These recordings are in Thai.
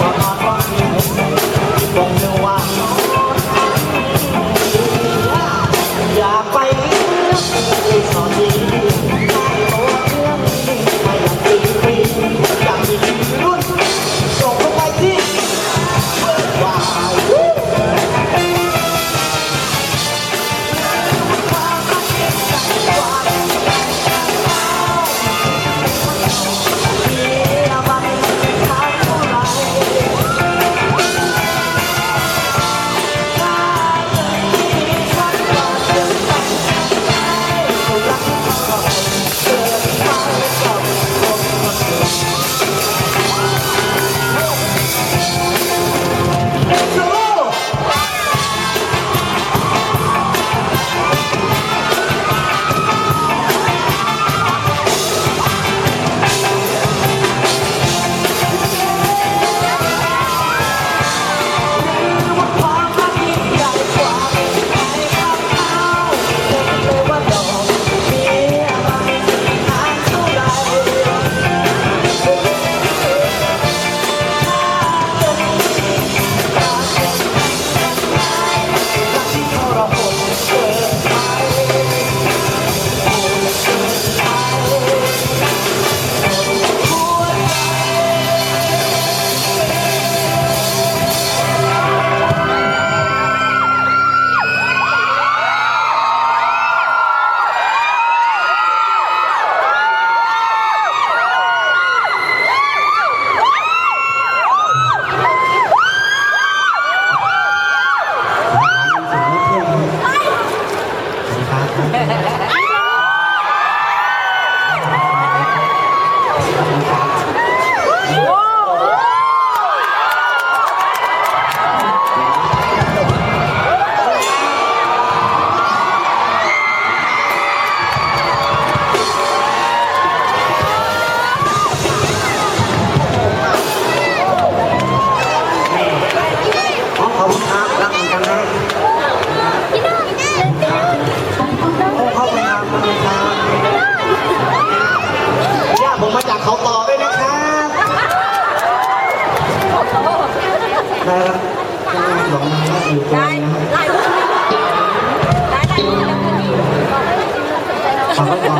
Wow.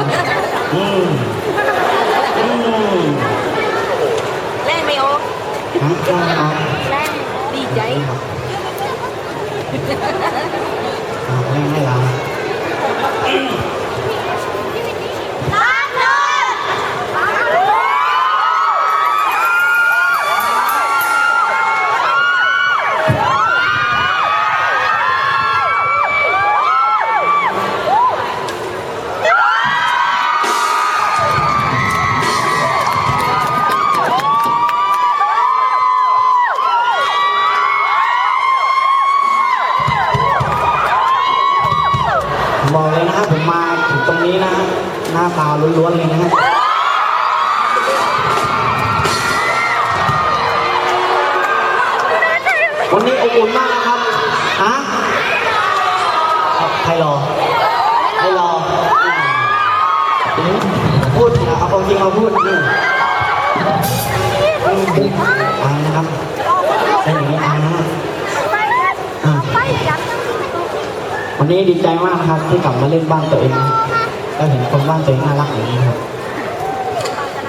ขอบคุณก่อนอืมอื บอกเลยนะครับผมมาถึงตรงนี้นะฮะหน้าตาล้วนๆเลยนะฮะวันนี้อบอุ่นมากนะครับฮะใครรอใครรอพูดนะเอาความจริงมาพูดนี่นะครับเป็นอย่างนี้อายนะอ่า ไปจับ วั นี้ดีใจมากนะครับที่กลับมาเล่นบ้านตัวเองแล้วเห็นคนบ้านตัวเองน่ารักอย่างนี้ครับ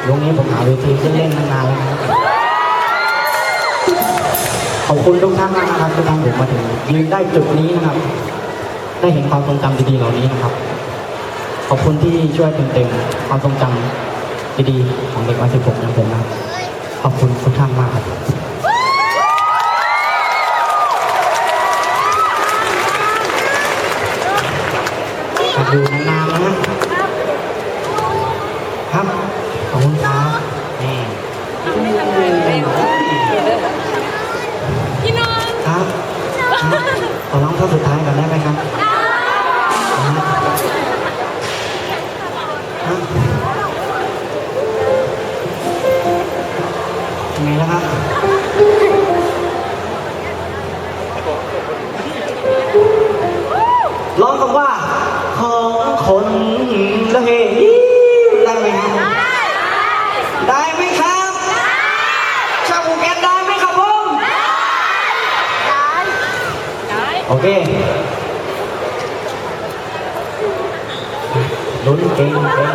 วงนี้ผมหาเวทีเล่นเล่นๆนานแล้วนะครับขอบคุณทุกท่านมากนะครับที่ทำผมมาถึงยืนได้จุดนี้นะครับ ได้เห็นความทรงจำดีๆเหล่านี้นะครับ ขอบคุณที่ช่วยเติมๆความทรงจำดีๆของเด็กวัย16อย่างผมนะครับขอบคุณทุกท่านมากครับ มาดูนานๆนะครับ ขอบคุณครับนี่พี่น้องครับครับขอร้องท่อนสุดท้ายก่อนได้ไหมครับครับ เคลุ้นเก่งเก่ง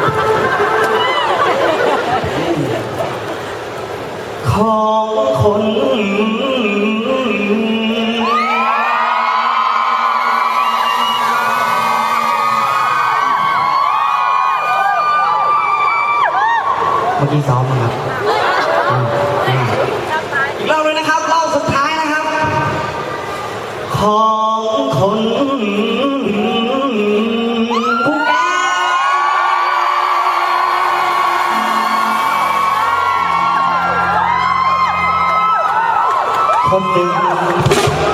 ของคนเมื่อกี้ซ้อมนะครับอ่าอ่าอีกรอบเลยนะครับรอบสุดท้ายนะครับ ของ คนผู้แกคนหนึ่ง